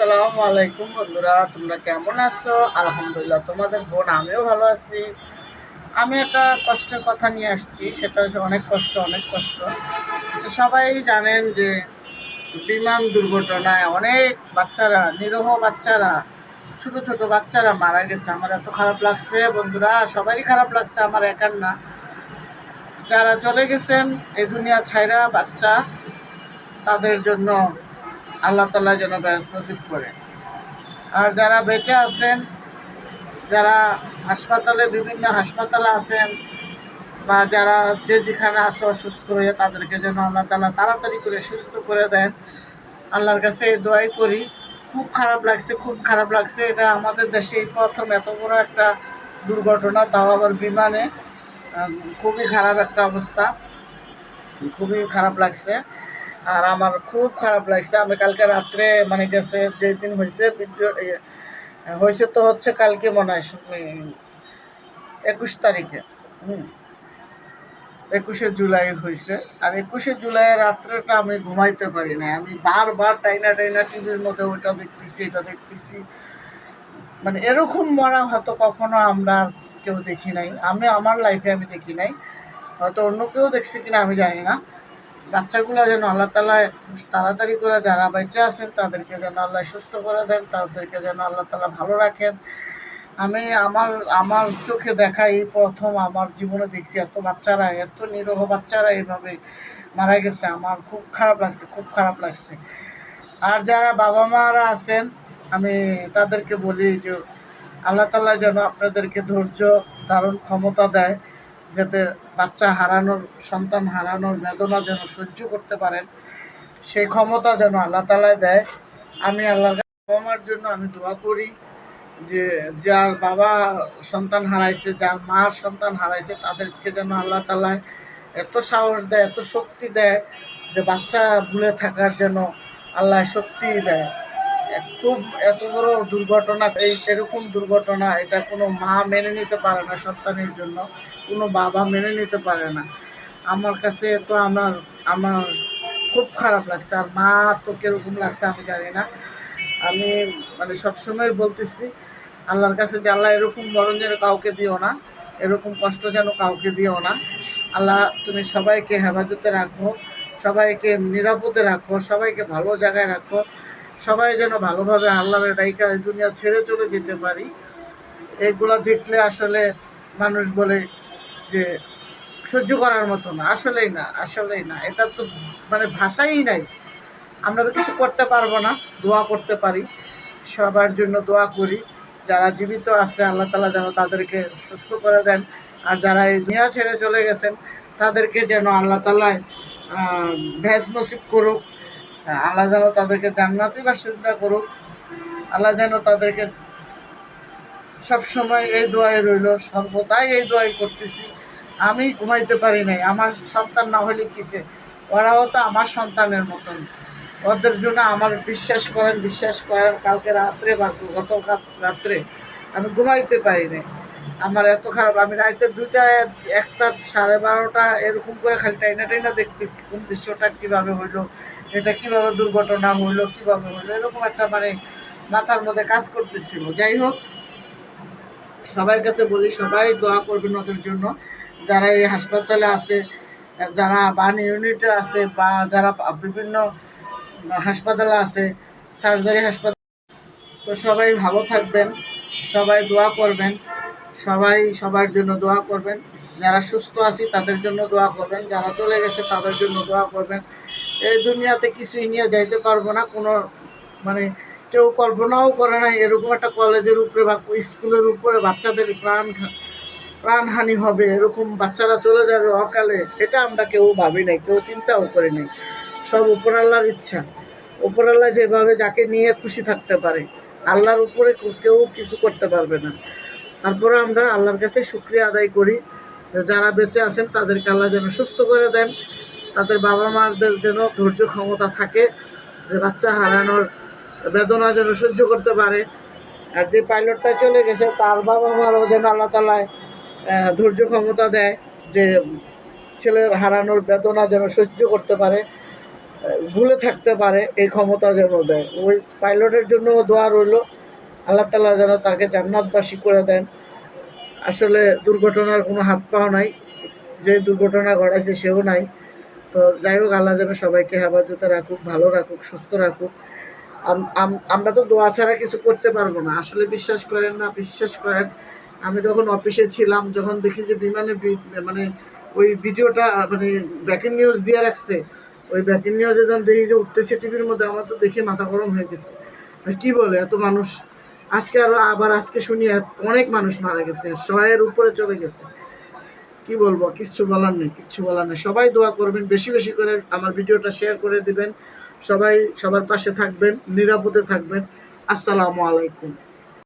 আসসালামু আলাইকুম বন্ধুরা, তোমরা কেমন আছো? আলহামদুলিল্লাহ, তোমাদের বোন, আমিও ভালো আছি। আমি একটা কষ্টের কথা নিয়ে আসছি, সেটা হচ্ছে অনেক কষ্ট অনেক কষ্ট। সবাই জানেন যে বিমান দুর্ঘটনায় অনেক বাচ্চারা, নিরহ বাচ্চারা, ছোট ছোট বাচ্চারা মারা গেছে। আমার এত খারাপ লাগছে বন্ধুরা, সবারই খারাপ লাগছে, আমার একার না। যারা চলে গেছেন এই দুনিয়া ছাইরা বাচ্চা, তাদের জন্য আল্লাহ তালা যেন ব্যাস নসিব করে। আর যারা বেঁচে আছেন, যারা হাসপাতালে, বিভিন্ন হাসপাতালে আছেন বা যারা যে যেখানে আছে অসুস্থ হয়ে তাদেরকে যেন আল্লাহ তালা তাড়াতাড়ি করে সুস্থ করে দেন। আল্লাহর কাছে এই দোয়াই করি। খুব খারাপ লাগছে, খুব খারাপ লাগছে। এটা আমাদের দেশে প্রথম এত বড় একটা দুর্ঘটনা, তাও আবার বিমানে। খুবই খারাপ একটা অবস্থা। খুবই খারাপ লাগছে। আর আমার খুব খারাপ লাগছে। আমি কালকে রাত্রে মানে গেছে, যেদিন হয়েছে হয়েছে তো হচ্ছে কালকে মনে হয় একুশ তারিখে। হুম। একুশে জুলাই হয়েছে। আর একুশে জুলাই রাত্রেটা আমি ঘুমাইতে পারি না আমি বারবার টাইনা টাইনা টিভির মধ্যে ওইটা দেখতেছি, এটা দেখতেছি। মানে এরকম মরা হয়তো কখনো আমরা কেউ দেখি নাই। আমি, আমার লাইফে আমি দেখি নাই। হয়তো অন্য কেউ দেখছি কিনা আমি জানি না। বাচ্চাগুলো যেন আল্লাহ তালা তাড়াতাড়ি করে যারা বেঁচে আছেন, তাদেরকে যেন আল্লাহ সুস্থ করে দেন, তাদেরকে যেন আল্লাহ তালা ভালো রাখেন। আমি আমার আমার চোখে দেখা এই প্রথম আমার জীবনে দেখছি এত বাচ্চারা, এত নিরহ বাচ্চারা এইভাবে মারা গেছে। আমার খুব খারাপ লাগছে, খুব খারাপ লাগছে। আর যারা বাবা মারা আছেন, আমি তাদেরকে বলি যে আল্লাহ তালা যেন আপনাদেরকে ধৈর্য ধারণ ক্ষমতা দেয়। যাতে বাচ্চা হারানোর, সন্তান হারানোর বেদনা যেন সহ্য করতে পারেন সেই ক্ষমতা যেন আল্লাহ তালা দেয়। আমি আল্লাহর কাছে বাবা মার জন্য আমি দোয়া করি যে, যার বাবা সন্তান হারাইছে, যার মার সন্তান হারাইছে, তাদেরকে যেন আল্লাহ তালা এত সাহস দেয়, এত শক্তি দেয় যে বাচ্চা ভুলে থাকার যেন আল্লাহ শক্তি দেয়। খুব এত বড় দুর্ঘটনা, এই এরকম দুর্ঘটনা, এটা কোনো মা মেনে নিতে পারে না সন্তানের জন্য, কোনো বাবা মেনে নিতে পারে না। আমার কাছে তো আমার আমার খুব খারাপ লাগছে, আর মা তো কীরকম লাগছে আমি জানি না। আমি মানে সবসময় বলতেছি, আল্লাহর কাছে যে আল্লাহ এরকম মরণ যেন কাউকে দিও না, এরকম কষ্ট যেন কাউকে দিও না। আল্লাহ, তুমি সবাইকে হেফাজতে রাখো, সবাইকে নিরাপদে রাখো, সবাইকে ভালো জায়গায় রাখো। সবাই যেন ভালোভাবে আল্লাহর ডাইকা এই দুনিয়া ছেড়ে চলে যেতে পারি। এগুলা দেখলে আসলে মানুষ বলে যে সহ্য করার মতো না। আসলেই না আসলেই না। এটা তো মানে ভাষাই নাই। আমরা তো কিছু করতে পারব না, দোয়া করতে পারি। সবার জন্য দোয়া করি। যারা জীবিত আছে, আল্লাহ তালা যেন তাদেরকে সুস্থ করে দেন। আর যারা এই দুনিয়া ছেড়ে চলে গেছেন, তাদেরকে যেন আল্লাহ তালায় ভেজ নসিব করুক। আল্লাহ যেন তাদেরকে জান্নাতি বাসিন্দা করুক। আল্লাহ যেন তাদেরকে সবসময় এই দোয়াই রইল, সর্বদাই এই দোয়াই করতেছি। আমি ঘুমাইতে পারি নাই, আমার সন্তান না হলে কিসে? ওরাও তো আমার সন্তানের মতন। ওদের জন্য আমার বিশ্বাস করেন বিশ্বাস করেন, কালকে রাত্রে বা গত রাত্রে আমি ঘুমাইতে পারি নাই। আমার এত খারাপ, আমি রাতে দুইটা একটা সাড়ে বারোটা এরকম করে খালি টাইনা টাইনা দেখতেছি, কোন দৃশ্যটা কীভাবে হইল। এটা কীভাবে দুর্ঘটনা হইল কীভাবে হইল এরকম একটা মানে মাথার মধ্যে কাজ করতেছিল। যাই হোক, সবার কাছে বলি, সবাই দোয়া করবেন ওদের জন্য। যারা এই হাসপাতালে আছে, যারা বান ইউনিটে আছে বা যারা বিভিন্ন হাসপাতালে আছে, সার্জারি হাসপাতাল, তো সবাই ভালো থাকবেন, সবাই দোয়া করবেন, সবাই সবার জন্য দোয়া করবেন। যারা সুস্থ আছি, তাদের জন্য দোয়া করবেন, যারা চলে গেছে, তাদের জন্য দোয়া করবেন। এই দুনিয়াতে কিছুই নিয়ে যাইতে পারব না, কোনো মানে কেউ কল্পনাও করে না, এরকম একটা কলেজের উপরে বা স্কুলের উপরে বাচ্চাদের প্রাণ প্রাণহানি হবে, এরকম বাচ্চারা চলে যাবে অকালে, এটা আমরা কেউ ভাবি নাই, কেউ চিন্তাও করি নাই। সব উপরাল্লাহর ইচ্ছা। উপরাল্লাহ যেভাবে যাকে নিয়ে খুশি থাকতে পারে, আল্লাহর উপরে কেউ কিছু করতে পারবে না। তারপরে আমরা আল্লাহর কাছে শুক্রিয়া আদায় করি যারা বেঁচে আছেন তাদেরকে আল্লাহ যেন সুস্থ করে দেন। তাদের বাবা মাদের যেন ধৈর্য ক্ষমতা থাকে, যে বাচ্চা হারানোর বেদনা যেন সহ্য করতে পারে। আর যে পাইলটটা চলে গেছে, তার বাবা মারও যেন আল্লাহ তালায় ধৈর্য ক্ষমতা দেয়, যে ছেলের হারানোর বেদনা যেন সহ্য করতে পারে ভুলে থাকতে পারে, এই ক্ষমতা যেন দেয়। ওই পাইলটের জন্য দোয়া রইল, আল্লাহ তালা যেন তাকে জান্নাতবাসী করে দেন। আসলে দুর্ঘটনার কোনো হাত পাও নাই, যে দুর্ঘটনা ঘটাইছে সেও নাই। তো যাই হোক, আল্লাহ যেন সবাইকে হেফাজতে রাখুক, ভালো রাখুক, সুস্থ রাখুক। আম- আম- আমরা তো দোয়া ছাড়া কিছু করতে পারব না। আসলে বিশ্বাস করেন না, বিশ্বাস করেন। আমি যখন অফিসে ছিলাম, যখন দেখি যে বিমানে মানে ওই ভিডিওটা মানে ব্যাকিং নিউজ দিয়ে রাখছে, ওই ব্যাকিং নিউজে যখন দেখি যে উঠতেছে টিভির মধ্যে, আমার তো দেখে মাথা গরম হয়ে গেছে। কি বলে, এত মানুষ। আজকে আরও, আবার আজকে শুনি অনেক মানুষ মারা গেছে শয়ের উপরে চলে গেছে। কি বলব, কিচ্ছু বলার নেই, কিচ্ছু বলার নেই। সবাই দোয়া করবেন, বেশি বেশি করে আমার ভিডিওটা শেয়ার করে দিবেন। সবাই সবার পাশে থাকবেন, নিরাপদে থাকবেন। আসসালামু আলাইকুম।